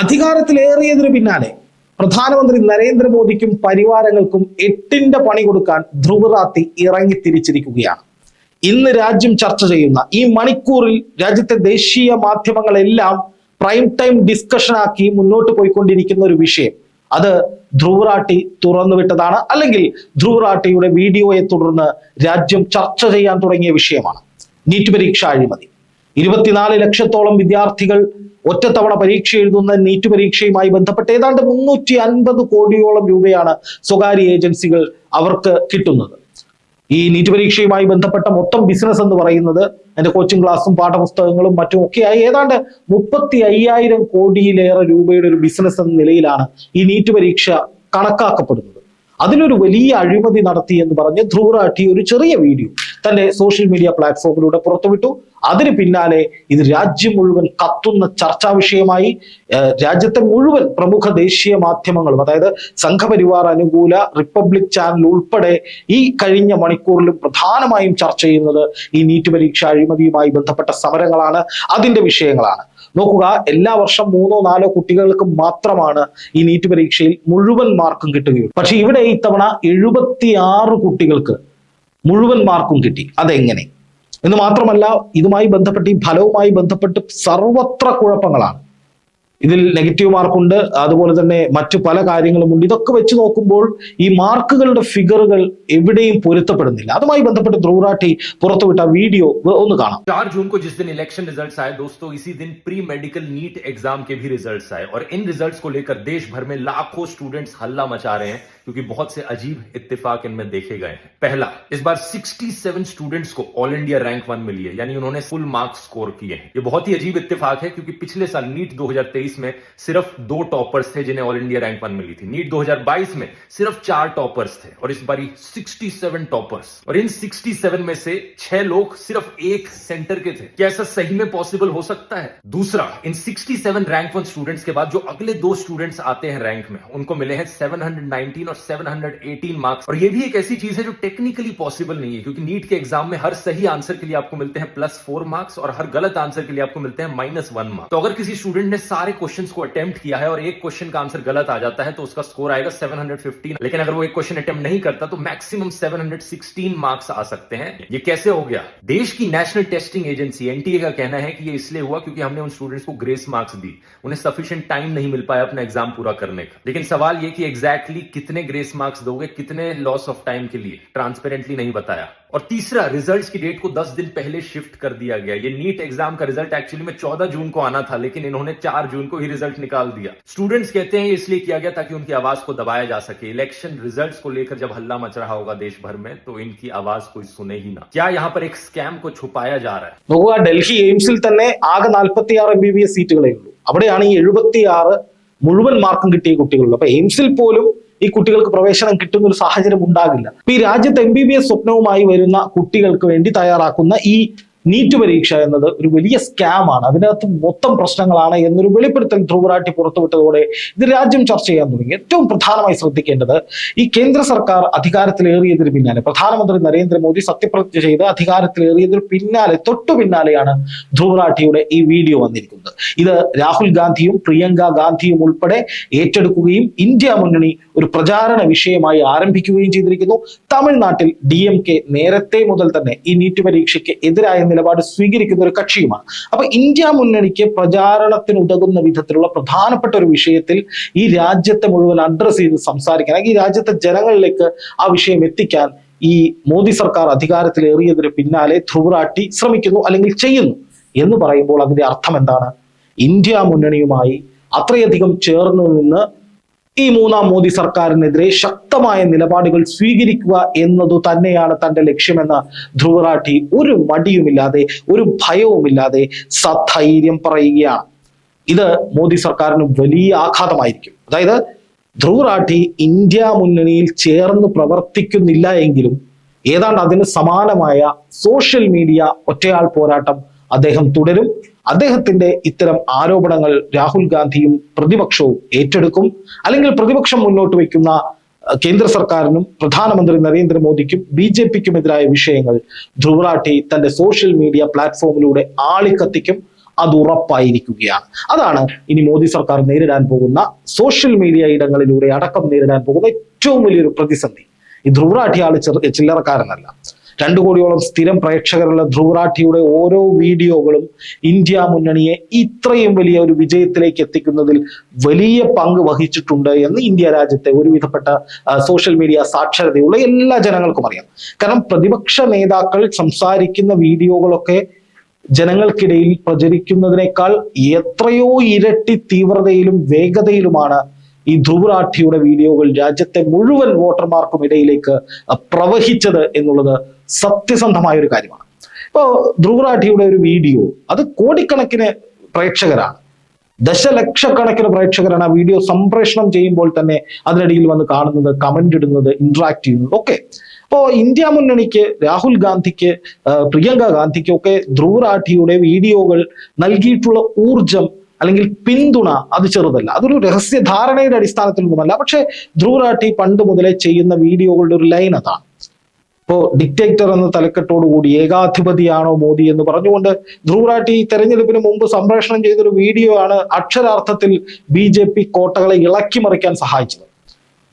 അധികാരത്തിലേറിയതിനു പിന്നാലെ പ്രധാനമന്ത്രി നരേന്ദ്രമോദിക്കും പരിവാരങ്ങൾക്കും എട്ടിന്റെ പണി കൊടുക്കാൻ ധ്രുവറാത്തി ഇറങ്ങി തിരിച്ചിരിക്കുകയാണ്. ഇന്ന് രാജ്യം ചർച്ച ചെയ്യുന്ന ഈ മണിക്കൂറിൽ രാജ്യത്തെ ദേശീയ മാധ്യമങ്ങളെല്ലാം പ്രൈം ടൈം ഡിസ്കഷൻ ആക്കി മുന്നോട്ട് പോയിക്കൊണ്ടിരിക്കുന്ന ഒരു വിഷയം. അത് ധ്രുവറാട്ടി തുറന്നുവിട്ടതാണ്. അല്ലെങ്കിൽ ധ്രുവറാട്ടിയുടെ വീഡിയോയെ തുടർന്ന് രാജ്യം ചർച്ച ചെയ്യാൻ തുടങ്ങിയ വിഷയമാണ്. നീറ്റ് പരീക്ഷ അഴിമതി. ഇരുപത്തിനാല് ലക്ഷത്തോളം വിദ്യാർത്ഥികൾ ഒറ്റത്തവണ പരീക്ഷ എഴുതുന്ന നീറ്റ് പരീക്ഷയുമായി ബന്ധപ്പെട്ട് ഏതാണ്ട് മുന്നൂറ്റി അൻപത് കോടിയോളം രൂപയാണ് സ്വകാര്യ ഏജൻസികൾ അവർക്ക് കിട്ടുന്നത്. ഈ നീറ്റ് പരീക്ഷയുമായി ബന്ധപ്പെട്ട മൊത്തം ബിസിനസ് എന്ന് പറയുന്നത് അതിന്റെ കോച്ചിങ് ക്ലാസ്സും പാഠപുസ്തകങ്ങളും മറ്റും ഒക്കെയായി ഏതാണ്ട് മുപ്പത്തി അയ്യായിരം കോടിയിലേറെ രൂപയുടെ ഒരു ബിസിനസ് എന്ന നിലയിലാണ് ഈ നീറ്റ് പരീക്ഷ കണക്കാക്കപ്പെടുന്നത്. അതിലൊരു വലിയ അഴിമതി നടത്തി എന്ന് പറഞ്ഞ് ധ്രുവറാട്ടി ഒരു ചെറിയ വീഡിയോ തന്റെ സോഷ്യൽ മീഡിയ പ്ലാറ്റ്ഫോമിലൂടെ പുറത്തുവിട്ടു. അതിന് പിന്നാലെ ഇത് രാജ്യം മുഴുവൻ കത്തുന്ന ചർച്ചാ വിഷയമായി രാജ്യത്തെ മുഴുവൻ പ്രമുഖ ദേശീയ മാധ്യമങ്ങളും അതായത് സംഘപരിവാർ അനുകൂല റിപ്പബ്ലിക് ചാനൽ ഉൾപ്പെടെ ഈ കഴിഞ്ഞ മണിക്കൂറിലും പ്രധാനമായും ചർച്ച ചെയ്യുന്നത് ഈ നീറ്റ് പരീക്ഷ അഴിമതിയുമായി ബന്ധപ്പെട്ട സമരങ്ങളാണ്. അതിന്റെ വിഷയങ്ങളാണ്. നോക്കുക എല്ലാ വർഷം മൂന്നോ നാലോ കുട്ടികൾക്ക് മാത്രമാണ് ഈ നീറ്റ് പരീക്ഷയിൽ മുഴുവൻ മാർക്കും കിട്ടുകയുള്ളൂ. പക്ഷെ ഇവിടെ ഇത്തവണ എഴുപത്തിയാറ് കുട്ടികൾക്ക് മുഴുവൻ മാർക്കും കിട്ടി. അതെങ്ങനെ? എന്ന് മാത്രമല്ല ഇതുമായി ബന്ധപ്പെട്ട് ഈ ഫലവുമായി ബന്ധപ്പെട്ട് സർവത്ര കുഴപ്പങ്ങളാണ്. ഇതിൽ നെഗറ്റീവ് മാർക്കുണ്ട് അതുപോലെ തന്നെ മറ്റു പല കാര്യങ്ങളുമുണ്ട് ഇതൊക്കെ വെച്ച് നോക്കുമ്പോൾ ഈ മാർക്കുകളുടെ ഫിഗറുകൾ എവിടെയും പൊരുത്തപ്പെടുന്നില്ല അതുമായി ബന്ധപ്പെട്ട് ധ്രുവറാട്ടി പുറത്തുവിട്ട വീഡിയോ ഒന്ന് കാണാം चार जून को जिस दिन इलेक्शन रिजल्ट्स आए दोस्तों इसी दिन प्री मेडिकल नीट एग्जाम के भी रिजल्ट्स आए और इन रिजल्ट्स को लेकर देश भर में लाखों स्टूडेंट्स हल्ला मचा रहे हैं क्योंकि बहुत से अजीब इत्तेफाक इनमें देखे गए हैं। पहला, इस बार 67 स्टूडेंट्स को ऑल इंडिया रैंक वन मिली है यानी उन्होंने फुल मार्क्स स्कोर किए हैं। ये बहुत ही अजीब इत्तेफाक है, क्योंकि पिछले साल नीट 2023 में सिर्फ़ दो टॉपर्स थे जिन्हें ऑल इंडिया रैंक वन मिली थी। नीट 2022 में सिर्फ़ चार टॉपर्स थे, और इस बारी 67 टॉपर्स और इन 67 में से छह लोग सिर्फ़ एक सेंटर के थे। क्या ऐसा सही में पॉसिबल हो सकता है? दूसरा, इन 67 रैंक वन स्टूडेंट्स के बाद जो अगले दो स्टूडेंट्स आते हैं रैंक में, उनको मिले हैं 719 और 718 मार्क्स और ये भी एक ऐसी चीज़ है जो टेक्निकली पॉसिबल नहीं है, क्योंकि नीट के एग्ज़ाम में हर सही आंसर के लिए आपको मिलते हैं प्लस फोर मार्क्स और हर गलत आंसर के लिए आपको मिलते हैं माइनस वन मार्क्स तो अगर किसी स्टूडेंट ने सारे क्वेश्चन को अटेम्प्ट किया है और एक क्वेश्चन का आंसर गलत आ जाता है तो उसका स्कोर आएगा 715 लेकिन अगर वो एक क्वेश्चन अटेम्प्ट नहीं करता तो मैक्सिमम 716 मार्क्स आ सकते हैं। ये कैसे हो गया? देश की नेशनल टेस्टिंग एजेंसी एनटीए का कहना है कि ये इसलिए हुआ क्योंकि हमने उन स्टूडेंट्स को ग्रेस मार्क्स दी। उन्हें सफिशियंट टाइम नहीं मिल पाया अपना एग्ज़ाम पूरा करने का। लेकिन सवाल ये कि एग्जैक्टली कितने ग्रेस मार्क्स दोगे कितने लॉस ऑफ टाइम के लिए ट्रांसपेरेंटली नहीं बताया और तीसरा रिजल्ट्स की डेट को 10 दिन पहले शिफ्ट कर दिया गया ये नीट एग्जाम का रिजल्ट एक्चुअली में 14 जून को आना था लेकिन इन्होंने 4 जून को ही रिजल्ट निकाल दिया स्टूडेंट्स कहते हैं ये इसलिए किया गया ताकि उनकी आवाज को दबाया जा सके इलेक्शन रिजल्ट्स को लेकर जब हल्ला मच रहा होगा देश भर में तो इनकी आवाज कोई सुने ही ना क्या यहाँ पर एक स्कैम को छुपाया जा रहा है നോക്കുക ഡൽഹി എയിംസിൽ തന്നെ ആകെ നാൽപ്പത്തി ആറ് എം ബി ബി എസ് സീറ്റുകളേ ഉള്ളൂ അവിടെയാണ് ഈ എഴുപത്തി ആറ് മുഴുവൻ മാർക്കും കിട്ടിയ കുട്ടികളുള്ളത് അപ്പൊ എയിംസിൽ പോലും ഈ കുട്ടികൾക്ക് പ്രവേശനം കിട്ടുന്ന ഒരു സാഹചര്യം ഉണ്ടാകില്ല. ഈ രാജ്യത്ത് എം ബി ബി എസ് സ്വപ്നവുമായി വരുന്ന കുട്ടികൾക്ക് വേണ്ടി തയ്യാറാക്കുന്ന ഈ നീറ്റ് പരീക്ഷ എന്നത് ഒരു വലിയ സ്കാം ആണ്. അതിനകത്ത് മൊത്തം പ്രശ്നങ്ങളാണ് എന്നൊരു വെളിപ്പെടുത്തൽ ധ്രുവറാട്ടി പുറത്തുവിട്ടതോടെ ഇത് രാജ്യം ചർച്ച ചെയ്യാൻ തുടങ്ങി. ഏറ്റവും പ്രധാനമായി ശ്രദ്ധിക്കേണ്ടത് ഈ കേന്ദ്ര സർക്കാർ അധികാരത്തിലേറിയതിന് പിന്നാലെ പ്രധാനമന്ത്രി നരേന്ദ്രമോദി സത്യപ്രതിജ്ഞ ചെയ്ത് അധികാരത്തിലേറിയതിന് പിന്നാലെ തൊട്ടു പിന്നാലെയാണ് ധ്രുവറാട്ടിയുടെ ഈ വീഡിയോ വന്നിരിക്കുന്നത്. ഇത് രാഹുൽ ഗാന്ധിയും പ്രിയങ്ക ഗാന്ധിയും ഉൾപ്പെടെ ഏറ്റെടുക്കുകയും ഇന്ത്യ മുന്നണി ഒരു പ്രചാരണ വിഷയമായി ആരംഭിക്കുകയും ചെയ്തിരിക്കുന്നു. തമിഴ്നാട്ടിൽ ഡി നേരത്തെ മുതൽ തന്നെ ഈ നീറ്റ് പരീക്ഷയ്ക്ക് എതിരായ നിലപാട് സ്വീകരിക്കുന്ന ഒരു കക്ഷിയുമാണ്. അപ്പൊ ഇന്ത്യ മുന്നണിക്ക് പ്രചാരണത്തിന് ഉതകുന്ന വിധത്തിലുള്ള പ്രധാനപ്പെട്ട ഒരു വിഷയത്തിൽ ഈ രാജ്യത്തെ മുഴുവൻ അഡ്രസ്സ് ചെയ്ത് സംസാരിക്കാൻ അല്ലെങ്കിൽ ഈ രാജ്യത്തെ ജനങ്ങളിലേക്ക് ആ വിഷയം എത്തിക്കാൻ ഈ മോദി സർക്കാർ അധികാരത്തിലേറിയതിന് പിന്നാലെ ധ്രുവറാട്ടി ശ്രമിക്കുന്നു അല്ലെങ്കിൽ ചെയ്യുന്നു എന്ന് പറയുമ്പോൾ അതിന്റെ അർത്ഥം എന്താണ്? ഇന്ത്യ മുന്നണിയുമായി അത്രയധികം ചേർന്ന് നിന്ന് ഈ മൂന്നാം മോദി സർക്കാരിനെതിരെ ശക്തമായ നിലപാടുകൾ സ്വീകരിക്കുക എന്നതു തന്നെയാണ് തന്റെ ലക്ഷ്യമെന്ന് ധ്രുവറാഠി ഒരു മടിയുമില്ലാതെ ഒരു ഭയവുമില്ലാതെ സധൈര്യം പറയുകയാണ്. ഇത് മോദി സർക്കാരിന് വലിയ ആഘാതമായിരിക്കും. അതായത് ധ്രുവറാഠി ഇന്ത്യ മുന്നണിയിൽ ചേർന്ന് പ്രവർത്തിക്കുന്നില്ല എങ്കിലും ഏതാണ്ട് അതിന് സമാനമായ സോഷ്യൽ മീഡിയ ഒറ്റയാൾ പോരാട്ടം അദ്ദേഹം തുടരും. അദ്ദേഹത്തിന്റെ ഇത്തരം ആരോപണങ്ങൾ രാഹുൽ ഗാന്ധിയും പ്രതിപക്ഷവും ഏറ്റെടുക്കും. അല്ലെങ്കിൽ പ്രതിപക്ഷം മുന്നോട്ട് വയ്ക്കുന്ന കേന്ദ്ര സർക്കാരിനും പ്രധാനമന്ത്രി നരേന്ദ്രമോദിക്കും ബി ജെ പിക്കുമെതിരായ വിഷയങ്ങൾ ധ്രുവറാട്ടി തന്റെ സോഷ്യൽ മീഡിയ പ്ലാറ്റ്ഫോമിലൂടെ ആളിക്കത്തിക്കും. അത് ഉറപ്പായിരിക്കുകയാണ്. അതാണ് ഇനി മോദി സർക്കാർ നേരിടാൻ പോകുന്ന സോഷ്യൽ മീഡിയ ഇടങ്ങളിലൂടെ അടക്കം നേരിടാൻ പോകുന്ന ഏറ്റവും വലിയൊരു പ്രതിസന്ധി. ഈ ആൾ ചെറു ചില്ലറക്കാരനല്ല. രണ്ടു കോടിയോളം സ്ഥിരം പ്രേക്ഷകരുള്ള ധ്രുവറാഠിയുടെ ഓരോ വീഡിയോകളും ഇന്ത്യ മുന്നണിയെ ഇത്രയും വലിയ ഒരു വിജയത്തിലേക്ക് എത്തിക്കുന്നതിൽ വലിയ പങ്ക് വഹിച്ചിട്ടുണ്ട് എന്ന് ഇന്ത്യ രാജ്യത്തെ ഒരുവിധപ്പെട്ട സോഷ്യൽ മീഡിയ സാക്ഷരതയുള്ള എല്ലാ ജനങ്ങൾക്കും അറിയാം. കാരണം പ്രതിപക്ഷ നേതാക്കൾ സംസാരിക്കുന്ന വീഡിയോകളൊക്കെ ജനങ്ങൾക്കിടയിൽ പ്രചരിക്കുന്നതിനേക്കാൾ എത്രയോ ഇരട്ടി തീവ്രതയിലും വേഗതയിലുമാണ് ഈ ധ്രുവറാഠിയുടെ വീഡിയോകൾ രാജ്യത്തെ മുഴുവൻ വോട്ടർമാർക്കും ഇടയിലേക്ക് പ്രവഹിച്ചത് എന്നുള്ളത് സത്യസന്ധമായ ഒരു കാര്യമാണ്. ഇപ്പോ ധ്രുവറാഠിയുടെ ഒരു വീഡിയോ അത് കോടിക്കണക്കിന് പ്രേക്ഷകരാണ്. ദശലക്ഷക്കണക്കിന് പ്രേക്ഷകരാണ് ആ വീഡിയോ സംപ്രേഷണം ചെയ്യുമ്പോൾ തന്നെ അതിനിടയിൽ വന്ന് കാണുന്നത് കമന്റ് ഇടുന്നത് ഇന്ററാക്ട് ചെയ്യുന്നത് ഒക്കെ. അപ്പോ ഇന്ത്യ മുന്നണിക്ക് രാഹുൽ ഗാന്ധിക്ക് പ്രിയങ്ക ഗാന്ധിക്ക് ഒക്കെ ധ്രുവറാഠിയുടെ വീഡിയോകൾ നൽകിയിട്ടുള്ള ഊർജം അല്ലെങ്കിൽ പിന്തുണ അത് ചെറുതല്ല. അതൊരു രഹസ്യ ധാരണയുടെ അടിസ്ഥാനത്തിലൊന്നുമല്ല പക്ഷേ ധ്രുവരാട്ടി പണ്ട് മുതലേ ചെയ്യുന്ന വീഡിയോകളുടെ ഒരു ലൈൻ അതാണ്. ഇപ്പോ ഡിക്റ്റേറ്റർ എന്ന തലക്കെട്ടോടുകൂടി ഏകാധിപതിയാണോ മോദി എന്ന് പറഞ്ഞുകൊണ്ട് ധ്രുവരാട്ടി തെരഞ്ഞെടുപ്പിന് മുമ്പ് സംപ്രേഷണം ചെയ്തൊരു വീഡിയോ ആണ് അക്ഷരാർത്ഥത്തിൽ ബി ജെ പി കോട്ടകളെ ഇളക്കി മറിക്കാൻ സഹായിച്ചത്.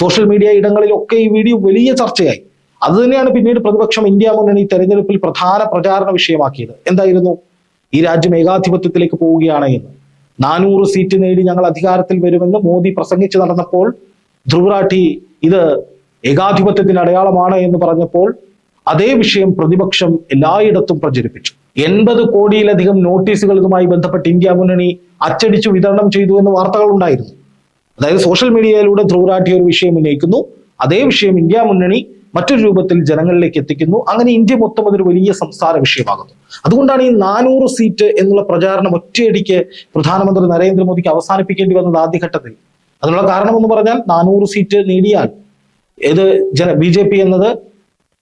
സോഷ്യൽ മീഡിയ ഇടങ്ങളിലൊക്കെ ഈ വീഡിയോ വലിയ ചർച്ചയായി. അത് തന്നെയാണ് പിന്നീട് പ്രതിപക്ഷം ഇന്ത്യ മുന്നണി തെരഞ്ഞെടുപ്പിൽ പ്രധാന പ്രചാരണ വിഷയമാക്കിയത്. എന്തായിരുന്നു? ഈ രാജ്യം ഏകാധിപത്യത്തിലേക്ക് പോവുകയാണ് എന്ന്. നാനൂറ് സീറ്റ് നേടി ഞങ്ങൾ അധികാരത്തിൽ വരുമെന്ന് മോദി പ്രസംഗിച്ചു നടന്നപ്പോൾ ധ്രുവറാഠി ഇത് ഏകാധിപത്യത്തിന്റെ അടയാളമാണ് എന്ന് പറഞ്ഞപ്പോൾ അതേ വിഷയം പ്രതിപക്ഷം എല്ലായിടത്തും പ്രചരിപ്പിച്ചു. എൺപത് കോടിയിലധികം നോട്ടീസുകൾ ഇതുമായി ബന്ധപ്പെട്ട് ഇന്ത്യ മുന്നണി അച്ചടിച്ചു വിതരണം ചെയ്തു എന്ന് വാർത്തകൾ ഉണ്ടായിരുന്നു. അതായത് സോഷ്യൽ മീഡിയയിലൂടെ ധ്രുവരാഠി ഒരു വിഷയം ഉന്നയിക്കുന്നു. അതേ വിഷയം ഇന്ത്യ മുന്നണി മറ്റൊരു രൂപത്തിൽ ജനങ്ങളിലേക്ക് എത്തിക്കുന്നു. അങ്ങനെ ഇന്ത്യ മൊത്തം അതൊരു വലിയ സംസാര വിഷയമാകുന്നു. അതുകൊണ്ടാണ് ഈ നാനൂറ് സീറ്റ് എന്നുള്ള പ്രചാരണം ഒറ്റയടിക്ക് പ്രധാനമന്ത്രി നരേന്ദ്രമോദിക്ക് അവസാനിപ്പിക്കേണ്ടി വന്നത് ആദ്യഘട്ടത്തിൽ. അതിനുള്ള കാരണം എന്ന് പറഞ്ഞാൽ നാനൂറ് സീറ്റ് നേടിയാൽ ഏത് ജന ബി ജെ പി എന്നത്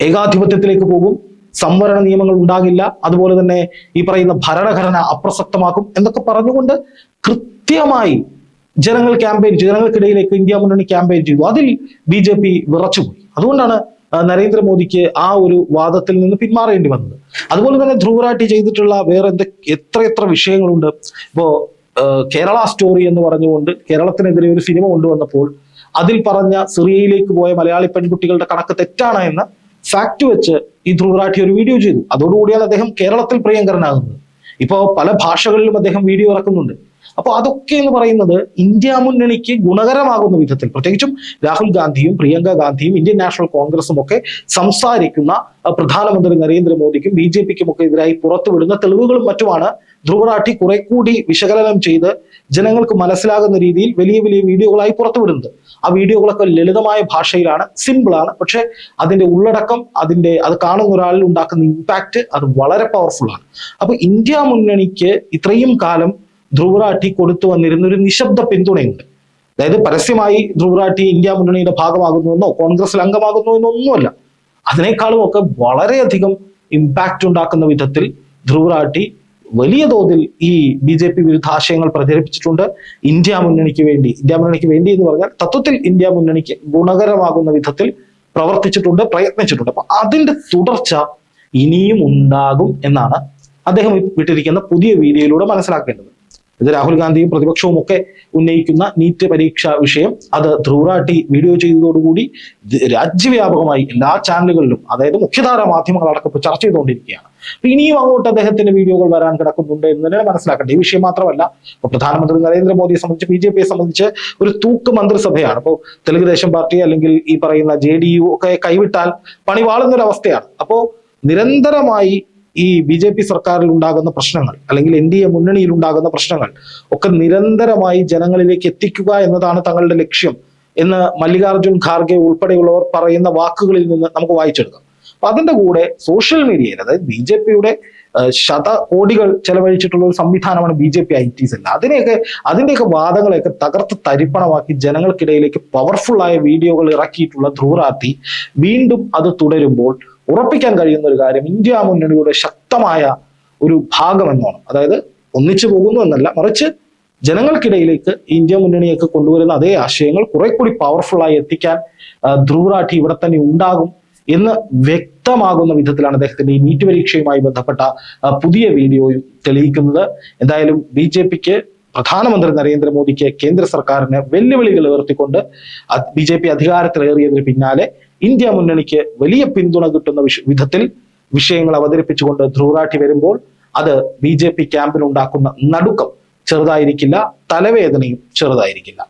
ഏകാധിപത്യത്തിലേക്ക് പോകും. സംവരണ നിയമങ്ങൾ ഉണ്ടാകില്ല. അതുപോലെ തന്നെ ഈ പറയുന്ന ഭരണഘടന അപ്രസക്തമാക്കും എന്നൊക്കെ പറഞ്ഞുകൊണ്ട് കൃത്യമായി ജനങ്ങൾ ക്യാമ്പയിൻ ജനങ്ങൾക്കിടയിലേക്ക് ഇന്ത്യ മുന്നണി ക്യാമ്പയിൻ ചെയ്തു. അതിൽ ബി ജെ പി വിറച്ചുപോയി അതുകൊണ്ടാണ് നരേന്ദ്രമോദിക്ക് ആ ഒരു വാദത്തിൽ നിന്ന് പിന്മാറേണ്ടി വന്നത്. അതുപോലെ തന്നെ ധ്രുവരാട്ടി ചെയ്തിട്ടുള്ള വേറെ എന്ത് എത്ര എത്ര വിഷയങ്ങളുണ്ട്. ഇപ്പോ കേരള സ്റ്റോറി എന്ന് പറഞ്ഞുകൊണ്ട് കേരളത്തിനെതിരെ ഒരു സിനിമ കൊണ്ടുവന്നപ്പോൾ അതിൽ പറഞ്ഞ സിറിയയിലേക്ക് പോയ മലയാളി പെൺകുട്ടികളുടെ കണക്ക് തെറ്റാണ് എന്ന് ഫാക്ട് വെച്ച് ഈ ധ്രുവരാട്ടി ഒരു വീഡിയോ ചെയ്തു. അതോടുകൂടിയാണ് അദ്ദേഹം കേരളത്തിൽ പ്രിയങ്കരനാകുന്നത്. ഇപ്പോ പല ഭാഷകളിലും അദ്ദേഹം വീഡിയോ ഇറക്കുന്നുണ്ട്. അപ്പൊ അതൊക്കെ എന്ന് പറയുന്നത് ഇന്ത്യ മുന്നണിക്ക് ഗുണകരമാകുന്ന വിധത്തിൽ പ്രത്യേകിച്ചും രാഹുൽ ഗാന്ധിയും പ്രിയങ്ക ഗാന്ധിയും ഇന്ത്യൻ നാഷണൽ കോൺഗ്രസും ഒക്കെ സംസാരിക്കുന്ന പ്രധാനമന്ത്രി നരേന്ദ്രമോദിക്കും ബി ജെ പിക്കും ഒക്കെ എതിരായി പുറത്തുവിടുന്ന തെളിവുകളും മറ്റുമാണ് ധ്രുവറാഠി കുറെ കൂടി വിശകലനം ചെയ്ത് ജനങ്ങൾക്ക് മനസ്സിലാകുന്ന രീതിയിൽ വലിയ വലിയ വീഡിയോകളായി പുറത്തുവിടുന്നത്. ആ വീഡിയോകളൊക്കെ ലളിതമായ ഭാഷയിലാണ് സിമ്പിളാണ്. പക്ഷെ അതിന്റെ ഉള്ളടക്കം അതിന്റെ അത് കാണുന്ന ഒരാളിൽ ഉണ്ടാക്കുന്ന ഇമ്പാക്റ്റ് അത് വളരെ പവർഫുൾ ആണ്. അപ്പൊ ഇന്ത്യ മുന്നണിക്ക് ഇത്രയും കാലം ധ്രുവറാട്ടി കൊടുത്തു വന്നിരുന്ന ഒരു നിശബ്ദ പിന്തുണയുണ്ട്. അതായത് പരസ്യമായി ധ്രുവറാട്ടി ഇന്ത്യ മുന്നണിയുടെ ഭാഗമാകുന്നുവെന്നോ കോൺഗ്രസിൽ അംഗമാകുന്നു എന്നൊന്നുമല്ല. അതിനേക്കാളും ഒക്കെ വളരെയധികം ഇമ്പാക്റ്റ് ഉണ്ടാക്കുന്ന വിധത്തിൽ ധ്രുവറാട്ടി വലിയ തോതിൽ ഈ ബി ജെ പി വിരുദ്ധ ആശയങ്ങൾ പ്രചരിപ്പിച്ചിട്ടുണ്ട്. ഇന്ത്യ മുന്നണിക്ക് വേണ്ടി ഇന്ത്യ മുന്നണിക്ക് വേണ്ടി എന്ന് പറഞ്ഞാൽ തത്വത്തിൽ ഇന്ത്യ മുന്നണിക്ക് ഗുണകരമാകുന്ന വിധത്തിൽ പ്രവർത്തിച്ചിട്ടുണ്ട് പ്രയത്നിച്ചിട്ടുണ്ട്. അപ്പൊ അതിന്റെ തുടർച്ച ഇനിയും ഉണ്ടാകും എന്നാണ് അദ്ദേഹം വിട്ടിരിക്കുന്ന പുതിയ വീഡിയോയിലൂടെ മനസ്സിലാക്കേണ്ടത്. ഇത് രാഹുൽ ഗാന്ധിയും പ്രതിപക്ഷവും ഒക്കെ ഉന്നയിക്കുന്ന നീറ്റ് പരീക്ഷാ വിഷയം. അത് ധ്രുവറാട്ടി വീഡിയോ ചെയ്തതോടുകൂടി രാജ്യവ്യാപകമായി എല്ലാ ചാനലുകളിലും അതായത് മുഖ്യധാര മാധ്യമങ്ങളടക്കം ഇപ്പോൾ ചർച്ച ചെയ്തുകൊണ്ടിരിക്കുകയാണ്. ഇനിയും അങ്ങോട്ട് അദ്ദേഹത്തിന്റെ വീഡിയോകൾ വരാൻ കിടക്കുന്നുണ്ട് എന്ന് തന്നെ മനസ്സിലാക്കേണ്ട ഈ വിഷയം മാത്രമല്ല ഇപ്പൊ പ്രധാനമന്ത്രി നരേന്ദ്രമോദിയെ സംബന്ധിച്ച് ബി ജെ പിയെ സംബന്ധിച്ച് ഒരു തൂക്ക് മന്ത്രിസഭയാണ്. ഇപ്പോൾ തെലുഗുദേശം ദേശം പാർട്ടി അല്ലെങ്കിൽ ഈ പറയുന്ന ജെ ഡി യു ഒക്കെ കൈവിട്ടാൽ പണി വാളുന്ന ഒരു അവസ്ഥയാണ് അപ്പോ നിരന്തരമായി ഈ ബി ജെ പി സർക്കാരിൽ ഉണ്ടാകുന്ന പ്രശ്നങ്ങൾ അല്ലെങ്കിൽ എൻ ഡി എ മുന്നണിയിൽ ഉണ്ടാകുന്ന പ്രശ്നങ്ങൾ ഒക്കെ നിരന്തരമായി ജനങ്ങളിലേക്ക് എത്തിക്കുക എന്നതാണ് തങ്ങളുടെ ലക്ഷ്യം എന്ന് മല്ലികാർജുൻ ഖാർഗെ ഉൾപ്പെടെയുള്ളവർ പറയുന്ന വാക്കുകളിൽ നിന്ന് നമുക്ക് വായിച്ചെടുക്കാം. അപ്പൊ അതിന്റെ കൂടെ സോഷ്യൽ മീഡിയയിൽ അതായത് ബി ജെ പിയുടെ ശത കോടികൾ ചെലവഴിച്ചിട്ടുള്ള ഒരു സംവിധാനമാണ് B J P I T cell അതിനെയൊക്കെ അതിന്റെയൊക്കെ വാദങ്ങളെയൊക്കെ തകർത്ത് തരിപ്പണമാക്കി ജനങ്ങൾക്കിടയിലേക്ക് പവർഫുള്ളായ വീഡിയോകൾ ഇറക്കിയിട്ടുള്ള ധ്രുവറാത്തി വീണ്ടും അത് തുടരുമ്പോൾ ഉറപ്പിക്കാൻ കഴിയുന്ന ഒരു കാര്യം ഇന്ത്യ മുന്നണിയുടെ ശക്തമായ ഒരു ഭാഗം എന്നാണ് അതായത് ഒന്നിച്ചു പോകുന്നു എന്നല്ല മറിച്ച് ജനങ്ങൾക്കിടയിലേക്ക് ഇന്ത്യ മുന്നണിയൊക്കെ കൊണ്ടുവരുന്ന അതേ ആശയങ്ങൾ കുറെ കൂടി പവർഫുള്ളായി എത്തിക്കാൻ ധ്രുവറാഠി ഇവിടെ തന്നെ ഉണ്ടാകും എന്ന് വ്യക്തമാകുന്ന വിധത്തിലാണ് അദ്ദേഹത്തിന്റെ ഈ നീറ്റ് പരീക്ഷയുമായി ബന്ധപ്പെട്ട പുതിയ വീഡിയോയും തെളിയിക്കുന്നത്. എന്തായാലും ബി ജെ പിക്ക് പ്രധാനമന്ത്രി നരേന്ദ്രമോദിക്ക് കേന്ദ്ര സർക്കാരിന് വെല്ലുവിളികൾ ഉയർത്തിക്കൊണ്ട് ബി ജെ പി അധികാരത്തിലേറിയതിന് പിന്നാലെ ഇന്ത്യ മുന്നണിക്ക് വലിയ പിന്തുണ കിട്ടുന്ന വിധത്തിൽ വിഷയങ്ങൾ അവതരിപ്പിച്ചുകൊണ്ട് ധ്രുവറാട്ടി വരുമ്പോൾ അത് ബി ജെ പി ക്യാമ്പിനുണ്ടാക്കുന്ന നടുക്കം ചെറുതായിരിക്കില്ല തലവേദനയും ചെറുതായിരിക്കില്ല.